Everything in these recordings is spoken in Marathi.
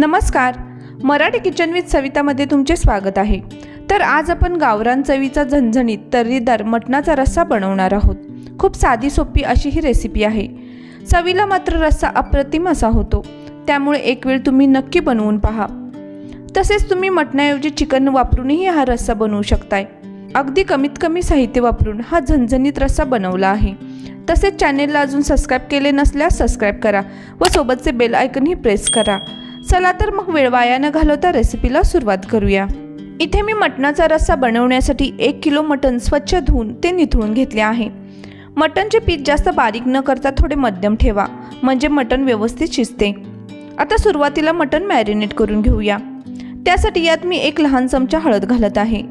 नमस्कार. मराठी किचन विथ सवितामध्ये तुमचे स्वागत आहे. तर आज आपण गावरान चवीचा झणझणीत तर्रीदार मटणाचा रस्सा बनवणार आहोत. खूप साधी सोपी अशी ही रेसिपी आहे. चवीला मात्र रस्सा अप्रतिम असा होतो. त्यामुळे एक वेळ तुम्ही नक्की बनवून पहा. तसेच तुम्ही मटणाऐवजी चिकन वापरूनही हा रस्सा बनवू शकताय. अगदी कमीत कमी साहित्य वापरून हा झणझणीत रस्सा बनवला आहे. तसेच चॅनेलला अजून सबस्क्राईब केले नसल्यास सबस्क्राईब करा व सोबतचे बेल आयकनही प्रेस करा. चला तर मग वेळ वाया न घालवता रेसिपीला सुरुवात करूया. इथे मी मटणाचा रस्सा बनवण्यासाठी एक किलो मटण स्वच्छ धुवून ते निथळून घेतले आहे. मटणचे पीठ जास्त बारीक न करता थोडे मध्यम ठेवा म्हणजे मटण व्यवस्थित शिजते. आता सुरुवातीला मटण मॅरिनेट करून घेऊया. त्यासाठी यात मी एक लहान चमचा हळद घालत आहे.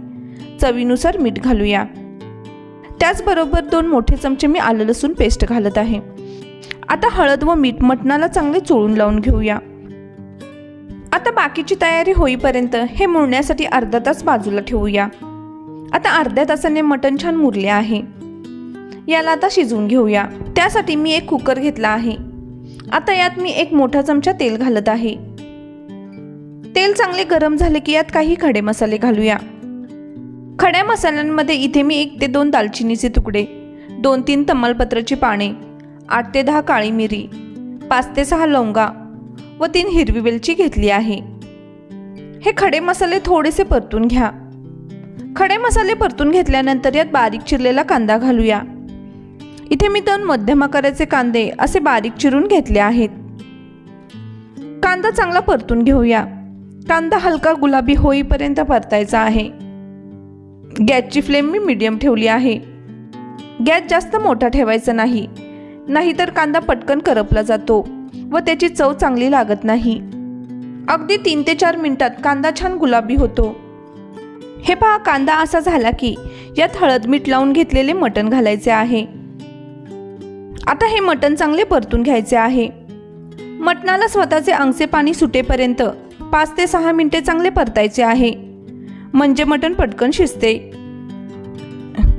चवीनुसार मीठ घालूया. त्याचबरोबर दोन मोठे चमचे मी आलं लसूण पेस्ट घालत आहे. आता हळद व मीठ मटणाला चांगले चोळून लावून घेऊया. आता बाकीची तयारी होईपर्यंत हे मुरण्यासाठी अर्धा तास बाजूला ठेवूया. आता अर्ध्या तासाने मटण छान मुरले आहे. याला आता शिजवून घेऊया. त्यासाठी मी एक कुकर घेतला आहे. आता यात मी एक मोठा चमचा तेल घालत आहे. तेल चांगले गरम झाले की यात काही खडे मसाले घालूया. खड्या मसाल्यांमध्ये इथे मी एक ते दोन दालचिनीचे तुकडे दोन तीन तमालपत्राची पाने आठ ते दहा काळी मिरी पाच ते सहा लवंगा व तीन हिरवी वेलची घेतली आहे. हे खडे मसाले थोडेसे परतून घ्या. खडे मसाले परतून घेतल्यानंतर यात बारीक चिरलेला कांदा घालूया. इथे मी दोन मध्यम आकाराचे कांदे असे बारीक चिरून घेतले आहेत. कांदा चांगला परतून घेऊया. कांदा हलका गुलाबी होईपर्यंत परतायचा आहे. गॅसची फ्लेम मी मीडियम ठेवली आहे. गॅस जास्त मोठा ठेवायचा नाही. नाहीतर कांदा पटकन करपला जातो. व त्याची चव चांगली लागत नाही. अगदी तीन ते चार मिनिटात कांदा छान गुलाबी होतो. हे पहा कांदा असा झाला की यात हळद मीठ लावून घेतलेले मटण घालायचे आहे. आता हे मटण चांगले परतून घ्यायचे आहे. मटणाला स्वतःचे अंगचे पाणी सुटेपर्यंत पाच ते सहा मिनिटे चांगले परतायचे आहे. म्हणजे मटण पटकन शिजते.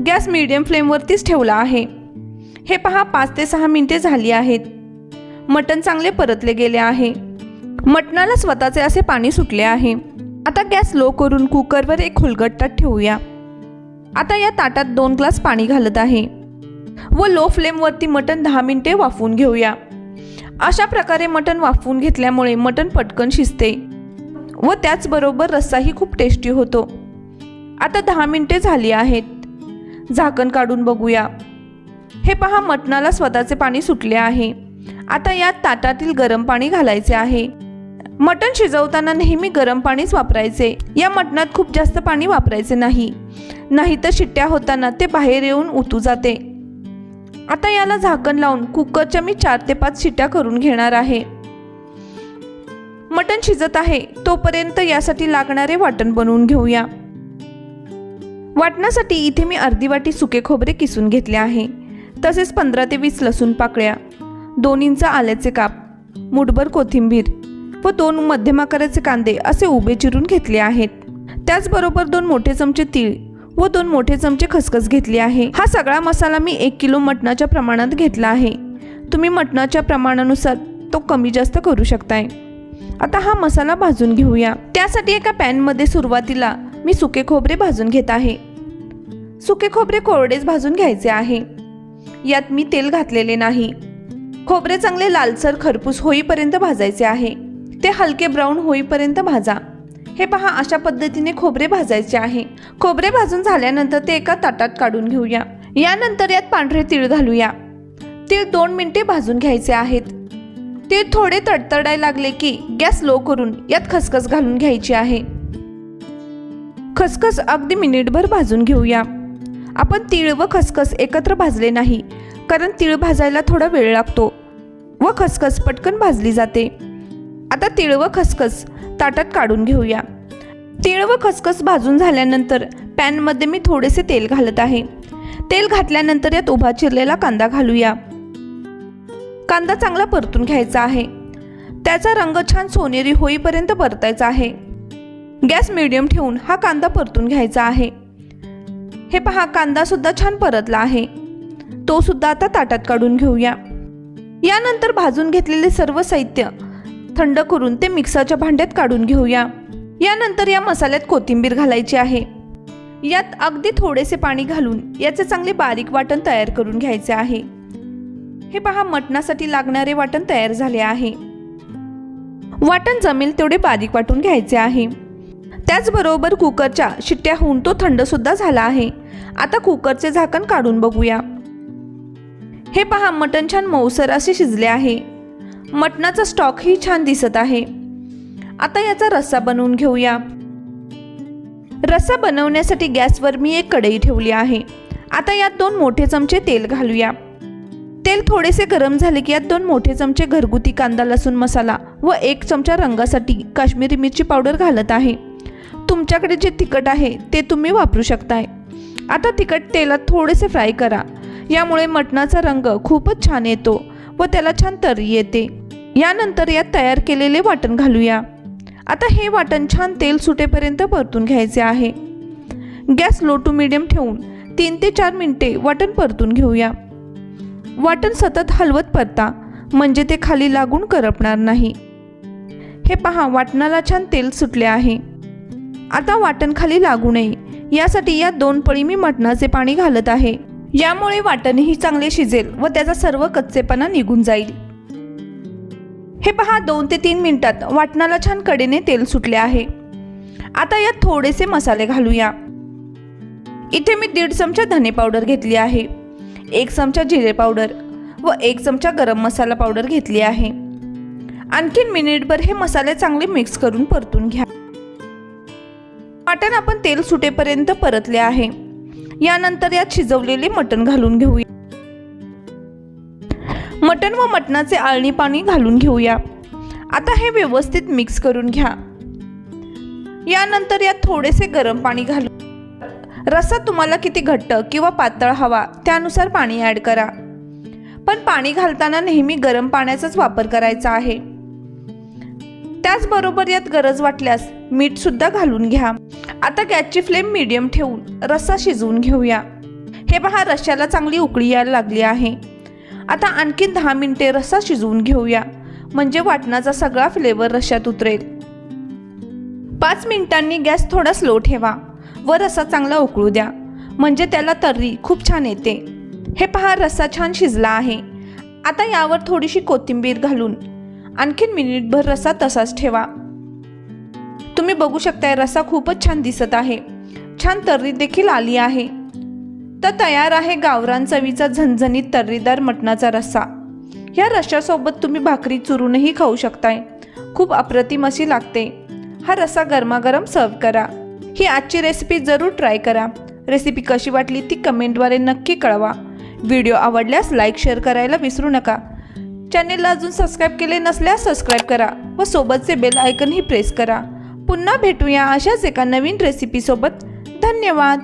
गॅस मीडियम फ्लेमवरतीच ठेवला आहे. हे पहा पाच ते सहा मिनिटे झाली आहेत. मटण चांगले परतले गेले आहे. मटणाला स्वतःचे असे पाणी सुटले आहे. आता गॅस लो करून कुकरवर एक खुलगट्टात ठेवूया. आता या ताटात दोन ग्लास पाणी घालत आहे. व लो फ्लेमवरती मटण दहा मिनिटे वाफवून घेऊया. अशा प्रकारे मटण वाफवून घेतल्यामुळे मटण पटकन शिजते. व त्याचबरोबर रस्साही खूप टेस्टी होतो. आता दहा मिनिटे झाली आहेत. झाकण काढून बघूया. हे पहा मटणाला स्वतःचे पाणी सुटले आहे. आता यात ताटातील गरम पाणी घालायचे आहे. मटण शिजवताना नेहमी गरम पाणीच वापरायचे. या मटणात खूप जास्त पाणी वापरायचे नाही. नाहीतर शिट्ट्या होताना ते बाहेर येऊन उतू जाते. आता याला झाकण लावून कुकरच्या मी चार ते पाच शिट्ट्या करून घेणार आहे. मटण शिजत आहे. तोपर्यंत यासाठी लागणारे वाटण बनवून घेऊया. वाटण्यासाठी इथे मी अर्धी वाटी सुके खोबरे किसून घेतले आहे. तसेच पंधरा ते वीस लसूण पाकळ्या. दोन इंच आल्याचे काप मुठभर कोथिंबीर व दोन मध्यम आकाराचे कांदे असे उभे चिरून घेतले आहेत. त्याचबरोबर दोन मोठे चमचे तीळ व दोन मोठे चमचे खसखस घेतली आहे. हा सगळा मसाला मी एक किलो मटणाच्या प्रमाणात घेतला आहे. तुम्ही मटणाच्या प्रमाणानुसार तो कमी जास्त करू शकताय. आता हा मसाला भाजून घेऊया. त्यासाठी एका पॅनमध्ये सुरुवातीला मी सुके खोबरे भाजून घेत आहे. सुके खोबरे कोरडेच भाजून घ्यायचे आहे. यात मी तेल घातलेले नाही. खोबरे चांगले लालसर खरपूस होईपर्यंत भाजायचे आहे. ते हलके ब्राऊन होईपर्यंत भाजा. हे पहा अशा पद्धतीने खोबरे भाजायचे आहे. खोबरे भाजून झाल्यानंतर ते एका ताटात काढून घेऊया. यानंतर यात पांढरे तीळ घालूया. तीळ दोन मिनिटे भाजून घ्यायचे आहेत. तीळ थोडे तडतडायला लागले की गॅस लो करून यात खसखस घालून घ्यायची आहे. खसखस अगदी मिनिटभर भाजून घेऊया. आपण तीळ व खसखस एकत्र भाजले नाही. कारण तीळ भाजायला थोडा वेळ लागतो व खसखस पटकन भाजली जाते. आता तीळ व खसखस ताटात काढून घेऊया. तीळ व खसखस भाजून झाल्यानंतर पॅनमध्ये मी थोडेसे तेल घालत आहे. तेल घातल्यानंतर यात उभा चिरलेला कांदा घालूया. कांदा चांगला परतून घ्यायचा आहे. त्याचा रंग छान सोनेरी होईपर्यंत परतायचा आहे. गॅस मिडियम ठेवून हा कांदा परतून घ्यायचा आहे. हे पहा कांदा सुद्धा छान परतला आहे. तो सुद्धा आता ताटात काढून घेऊया. यानंतर भाजून घेतलेले सर्व साहित्य थंड करून ते मिक्सरच्या भांड्यात काढून घेऊया. यानंतर या मसाल्यात कोथिंबीर घालायची आहे. यात अगदी थोडेसे पाणी घालून याचे चांगले बारीक वाटण तयार करून घ्यायचे आहे. हे पहा मटणासाठी लागणारे वाटण तयार झाले आहे. वाटण जमेल तेवढे बारीक वाटून घ्यायचे आहे. त्याचबरोबर कुकरच्या शिट्ट्या होऊन तो थंड सुद्धा झाला आहे. आता कुकरचे झाकण काढून बघूया. हे पहा मटण छान मऊसर असे शिजले आहे. मटणाचा स्टॉकही छान दिसत आहे. आता याचा रस्सा बनवून घेऊया. रस्सा बनवण्यासाठी गॅसवर मी एक कढई ठेवली आहे. आता यात दोन मोठे चमचे तेल घालूया. तेल थोडेसे गरम झाले की यात दोन मोठे चमचे घरगुती कांदा लसूण मसाला व एक चमचा रंगासाठी काश्मीरी मिरची पावडर घालत आहे. तुमच्याकडे जे तिखट आहे ते तुम्ही वापरू शकताय. आता तिखट तेलात थोडेसे फ्राय करा. यामुळे मटणाचा रंग खूपच छान येतो व त्याला छान तरी येते. यानंतर यात तयार केलेले वाटण घालूया. आता हे वाटण छान तेल सुटेपर्यंत परतून घ्यायचे आहे. गॅस लो टू मिडियम ठेवून तीन ते चार मिनिटे वाटण परतून घेऊया. वाटण सतत हलवत परता म्हणजे ते खाली लागून करपणार नाही. हे पहा वाटणाला छान तेल सुटले आहे. आता वाटण खाली लागू नये. यासाठी या दोन पळी मी मटणाचे पाणी घालत आहे. यामुळे वाटणही चांगले शिजेल व त्याचा सर्व कच्चेपणा निघून जाईल. हे पहा दोन ते तीन मिनिटात वाटणाला छान कडेने तेल सुटले आहे. आता यात थोडेसे मसाले घालूया. इथे मी दीड चमचा धने पावडर घेतली आहे एक चमचा जिरे पावडर व एक चमचा गरम मसाला पावडर घेतली आहे. आणखीन मिनिटभर हे मसाले चांगले मिक्स करून परतून घ्या. वाटण आपण तेल सुटेपर्यंत परतले आहे. यानंतर यात शिजवलेले मटण घालून घेऊया. मटण व मटणाचे आळणी पाणी घालून घेऊया. आता हे व्यवस्थित मिक्स करून घ्या. यानंतर यात थोडेसे गरम पाणी घालू रस्सा तुम्हाला किती घट्ट किंवा पातळ हवा त्यानुसार पाणी ॲड करा. पण पाणी घालताना नेहमी गरम पाण्याचाच वापर करायचा आहे. त्याचबरोबर यात गरज वाटल्यास मीठ सुद्धा घालून घ्या. आता गॅसची फ्लेम मीडियम ठेवून रस्सा शिजवून घेऊया. हे पहा रश्श्याला चांगली उकळी यायला लागली आहे. आता आणखीन दहा मिनिटे रस्सा शिजवून घेऊया. म्हणजे वाटणाचा सगळा फ्लेवर रश्श्यात उतरेल. पाच मिनिटांनी गॅस थोडा स्लो ठेवा व रस्सा चांगला उकळू द्या. म्हणजे त्याला तर्री खूप छान येते. हे पहा रस्सा छान शिजला आहे. आता यावर थोडीशी कोथिंबीर घालून आणखीन मिनिटभर रस्सा तसाच ठेवा. तुम्ही बघू शकताय रस्सा खूपच छान दिसत आहे. छान तर्री देखील आली आहे. तर तयार आहे गावरान चवीचा झणझणीत तर्रीदार मटणाचा रस्सा ह्या रश्श्यासोबत तुम्ही भाकरी चुरूनही खाऊ शकताय. खूप अप्रतिम अशी लागते. हा रस्सा गरमागरम सर्व करा. ही आजची रेसिपी जरूर ट्राय करा. रेसिपी कशी वाटली ती कमेंटद्वारे नक्की कळवा. व्हिडिओ आवडल्यास लाईक शेअर करायला विसरू नका. चॅनेलला अजून सबस्क्राईब केले नसल्यास सबस्क्राईब करा व सोबतचे बेल आयकनही प्रेस करा. पुन्हा भेटूया अशाच एका नवीन रेसिपीसोबत धन्यवाद.